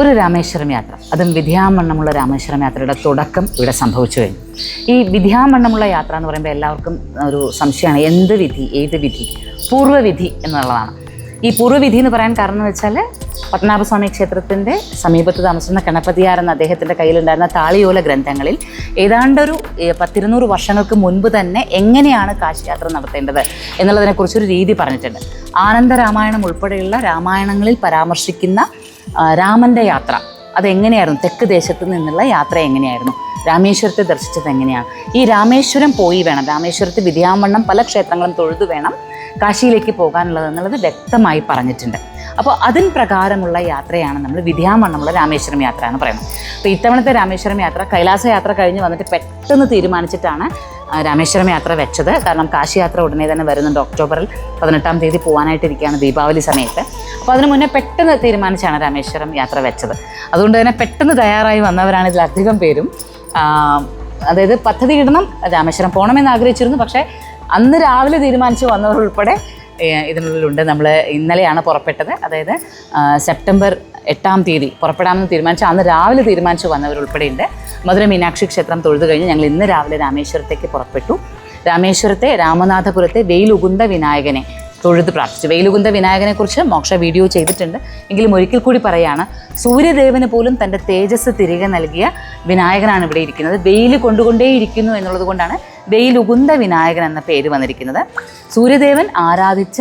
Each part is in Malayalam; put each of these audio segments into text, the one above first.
ഒരു രാമേശ്വരം യാത്ര. അതും വിദ്യാമണ്ണമുള്ള രാമേശ്വരം യാത്രയുടെ തുടക്കം ഇവിടെ സംഭവിച്ചു കഴിഞ്ഞു. ഈ വിദ്യാമണ്ണമുള്ള യാത്ര എന്ന് പറയുമ്പോൾ എല്ലാവർക്കും ഒരു സംശയമാണ്. എന്ത് വിധി ഏത് വിധി? പൂർവവിധി എന്നുള്ളതാണ്. ഈ പൂർവവിധി എന്ന് പറയാൻ കാരണം എന്ന് വെച്ചാൽ പത്മനാഭസ്വാമി ക്ഷേത്രത്തിന്റെ സമീപത്ത് താമസിക്കുന്ന ഗണപതിയാർ എന്ന അദ്ദേഹത്തിന്റെ കയ്യിലുണ്ടായിരുന്ന താളിയോല ഗ്രന്ഥങ്ങളിൽ ഏതാണ്ടൊരു പത്തിരുന്നൂറ് വർഷങ്ങൾക്ക് മുൻപ് തന്നെ എങ്ങനെയാണ് കാശി യാത്ര നടത്തേണ്ടത് എന്നുള്ളതിനെക്കുറിച്ചൊരു രീതി പറഞ്ഞിട്ടുണ്ട്. ആനന്ദ രാമായണം ഉൾപ്പെടെയുള്ള രാമായണങ്ങളിൽ പരാമർശിക്കുന്ന രാമന്റെ യാത്ര. അതെങ്ങനെയായിരുന്നു? തെക്ക് ദേശത്ത് നിന്നുള്ള യാത്ര എങ്ങനെയായിരുന്നു? രാമേശ്വരത്തെ ദർശിച്ചത് എങ്ങനെയാണ് ഈ രാമേശ്വരം പോയി വേണം. രാമേശ്വരത്ത് വിദ്യാമണ്ണം പല ക്ഷേത്രങ്ങളും തൊഴുതു വേണം കാശിയിലേക്ക് പോകാനുള്ളത് എന്നുള്ളത് വ്യക്തമായി പറഞ്ഞിട്ടുണ്ട്. അപ്പോൾ അതിൻ പ്രകാരമുള്ള യാത്രയാണ് നമ്മൾ വിദ്യാമണ്ണമുള്ള രാമേശ്വരം യാത്ര എന്ന് പറയുന്നത്. അപ്പോൾ ഇത്തവണത്തെ രാമേശ്വരം യാത്ര കൈലാസ യാത്ര കഴിഞ്ഞ് വന്നിട്ട് പെട്ടെന്ന് തീരുമാനിച്ചിട്ടാണ് രാമേശ്വരം യാത്ര വെച്ചത്. കാരണം കാശി യാത്ര ഉടനെ തന്നെ വരുന്നുണ്ട് ഒക്ടോബറിൽ. പതിനെട്ടാം തീയതി പോകാനായിട്ടിരിക്കുകയാണ് ദീപാവലി സമയത്ത്. അപ്പോൾ അതിന് മുന്നേ പെട്ടെന്ന് തീരുമാനിച്ചാണ് രാമേശ്വരം യാത്ര വെച്ചത്. അതുകൊണ്ട് തന്നെ പെട്ടെന്ന് തയ്യാറായി വന്നവരാണ് ഇതിലധികം പേരും. അതായത് പദ്ധതി ഇടണം രാമേശ്വരം പോകണമെന്ന് ആഗ്രഹിച്ചിരുന്നു. പക്ഷേ അന്ന് രാവിലെ തീരുമാനിച്ച് ഏഹ്, ഇതിനുള്ളിലുണ്ട്. നമ്മൾ ഇന്നലെയാണ് പുറപ്പെട്ടത്. അതായത് സെപ്റ്റംബർ എട്ടാം തീയതി പുറപ്പെടാമെന്ന് തീരുമാനിച്ചു. അന്ന് രാവിലെ തീരുമാനിച്ചു വന്നവരുൾപ്പെടെയുണ്ട് മധുര മീനാക്ഷി ക്ഷേത്രം തൊഴുതു കഴിഞ്ഞ് ഞങ്ങൾ ഇന്ന് രാവിലെ രാമേശ്വരത്തേക്ക് പുറപ്പെട്ടു. രാമേശ്വരത്തെ രാമനാഥപുരത്തെ വെയിലുകുന്ത വിനായകനെ തൊഴുത് പ്രാർത്ഥിച്ചു. വെയിലുകുന്ത വിനായകനെക്കുറിച്ച് മോക്ഷ വീഡിയോ ചെയ്തിട്ടുണ്ട്. എങ്കിലും ഒരിക്കൽ കൂടി പറയാണ് സൂര്യദേവന് പോലും തന്റെ തേജസ് തിരികെ നൽകിയ വിനായകനാണ് ഇവിടെ ഇരിക്കുന്നത്. വെയിൽ കൊണ്ടുകൊണ്ടേയിരിക്കുന്നു എന്നുള്ളത് കൊണ്ടാണ് വെയിലുകുന്ത വിനായകൻ എന്ന പേര് വന്നിരിക്കുന്നത്. സൂര്യദേവൻ ആരാധിച്ച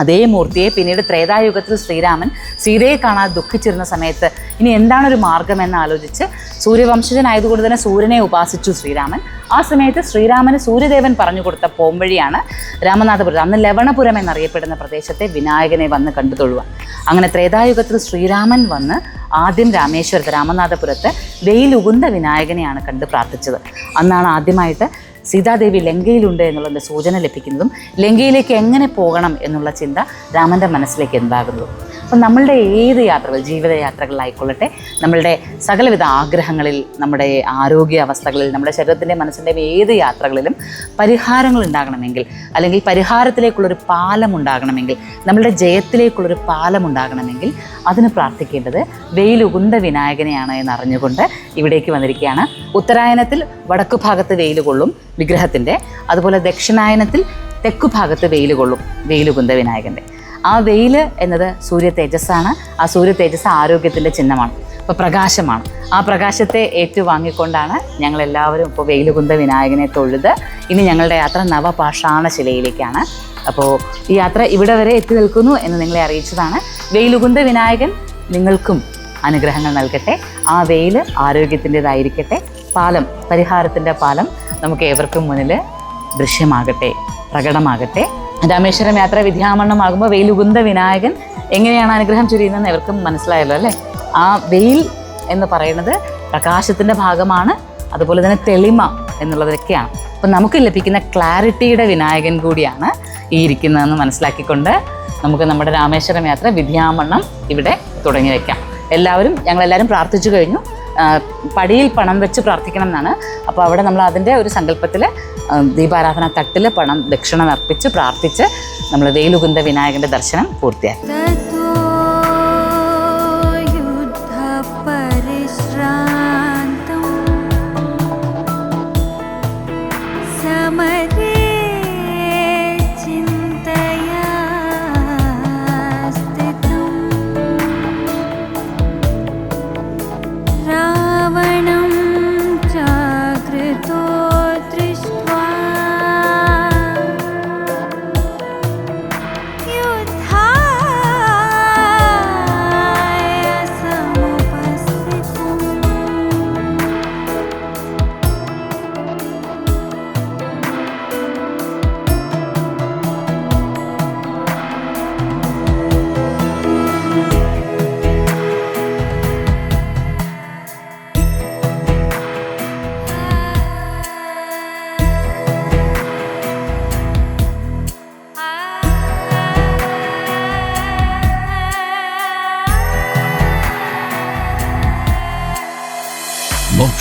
അതേ മൂർത്തിയെ പിന്നീട് ത്രേതായുഗത്തിൽ ശ്രീരാമൻ സീതയെ കാണാതെ ദുഃഖിച്ചിരുന്ന സമയത്ത് ഇനി എന്താണ് ഒരു മാർഗം എന്ന് ആലോചിച്ച് സൂര്യവംശജനായതുകൊണ്ട് തന്നെ സൂര്യനെ ഉപാസിച്ചു ശ്രീരാമൻ. ആ സമയത്ത് ശ്രീരാമന് സൂര്യദേവൻ പറഞ്ഞു കൊടുത്ത പോംവഴിയാണ് രാമനാഥപുരം. അന്ന് ലവണപുരം എന്നറിയപ്പെടുന്ന പ്രദേശത്തെ വിനായകനെ വന്ന് കണ്ടു തൊഴുവാൻ അങ്ങനെ ത്രേതായുഗത്തിൽ ശ്രീരാമൻ വന്ന് ആദ്യം രാമേശ്വരത്ത് രാമനാഥപുരത്ത് വെയിലുകുന്ന വിനായകനെയാണ് കണ്ട് പ്രാർത്ഥിച്ചത്. അന്നാണ് ആദ്യമായിട്ട് സീതാദേവി ലങ്കയിലുണ്ട് എന്നുള്ളതിന്റെ സൂചന ലഭിക്കുന്നതും ലങ്കയിലേക്ക് എങ്ങനെ പോകണം എന്നുള്ള ചിന്ത രാമന്റെ മനസ്സിലേക്ക് എന്താകുന്നതും അപ്പം നമ്മളുടെ ഏത് യാത്രകൾ ജീവിതയാത്രകളിലായിക്കൊള്ളട്ടെ നമ്മളുടെ സകലവിധ ആഗ്രഹങ്ങളിൽ നമ്മുടെ ആരോഗ്യ അവസ്ഥകളിൽ നമ്മുടെ ശരീരത്തിന്റെ മനസ്സിന്റെയും ഏത് യാത്രകളിലും പരിഹാരങ്ങൾ ഉണ്ടാകണമെങ്കിൽ അല്ലെങ്കിൽ പരിഹാരത്തിലേക്കുള്ളൊരു പാലം ഉണ്ടാകണമെങ്കിൽ നമ്മളുടെ ജയത്തിലേക്കുള്ളൊരു പാലം ഉണ്ടാകണമെങ്കിൽ അതിന് പ്രാർത്ഥിക്കേണ്ടത് വെയിലുകുന്ത വിനായകനെയാണ് എന്നറിഞ്ഞുകൊണ്ട് ഇവിടേക്ക് വന്നിരിക്കുകയാണ്. ഉത്തരായനത്തിൽ വടക്കു ഭാഗത്ത് വെയിൽ കൊള്ളും വിഗ്രഹത്തിന്റെ അതുപോലെ ദക്ഷിണായനത്തിൽ തെക്കു ഭാഗത്ത് വെയിൽ കൊള്ളും വെയിലുകുന്ത വിനായകന്റെ ആ വെയിൽ എന്നത് സൂര്യ തേജസ്സാണ്. ആ സൂര്യ തേജസ് ആരോഗ്യത്തിന്റെ ചിഹ്നമാണ്. അപ്പോൾ പ്രകാശമാണ്. ആ പ്രകാശത്തെ ഏറ്റുവാങ്ങിക്കൊണ്ടാണ് ഞങ്ങളെല്ലാവരും ഇപ്പോൾ വെയിലുകുന്ത വിനായകനെ തൊഴുത് ഇനി ഞങ്ങളുടെ യാത്ര നവപാഷാണ ശിലയിലേക്കാണ്. അപ്പോൾ ഈ യാത്ര ഇവിടെ വരെ എത്തി നിൽക്കുന്നു എന്ന് നിങ്ങളെ അറിയിച്ചതാണ്. വെയിലുകുന്ത വിനായകൻ നിങ്ങൾക്കും അനുഗ്രഹങ്ങൾ നൽകട്ടെ. ആ വെയിൽ ആരോഗ്യത്തിന്റെതായിരിക്കട്ടെ. പാലം പരിഹാരത്തിന്റെ പാലം നമുക്ക് ഏവർക്കും മുന്നിൽ ദൃശ്യമാകട്ടെ പ്രകടമാകട്ടെ. രാമേശ്വരം യാത്ര വിദ്യാമണ്ണമാകുമ്പോൾ വെയിലുകുന്ത വിനായകൻ എങ്ങനെയാണ് അനുഗ്രഹം ചൊരിയുന്നതെന്ന് ഇവർക്കും മനസ്സിലായല്ലോ അല്ലേ? ആ വെയിൽ എന്ന് പറയുന്നത് പ്രകാശത്തിന്റെ ഭാഗമാണ് അതുപോലെ തന്നെ തെളിമ എന്നുള്ളതൊക്കെയാണ്. അപ്പം നമുക്ക് ലഭിക്കുന്ന ക്ലാരിറ്റിയുടെ വിനായകൻ കൂടിയാണ് ഈ ഇരിക്കുന്നതെന്ന് മനസ്സിലാക്കിക്കൊണ്ട് നമുക്ക് നമ്മുടെ രാമേശ്വരം യാത്ര വിദ്യാമണ്ണം ഇവിടെ തുടങ്ങി വയ്ക്കാം. എല്ലാവരും ഞങ്ങളെല്ലാവരും പ്രാർത്ഥിച്ചു കഴിഞ്ഞു. പടിയിൽ പണം വെച്ച് പ്രാർത്ഥിക്കണം എന്നാണ്. അപ്പോൾ അവിടെ നമ്മൾ അതിന്റെ ഒരു സങ്കല്പത്തിൽ ദീപാരാധന തട്ടിൽ പണം ദക്ഷിണം അർപ്പിച്ച് പ്രാർത്ഥിച്ച് നമ്മൾ വേലുകുന്ത വിനായകന്റെ ദർശനം പൂർത്തിയാക്കി. ततो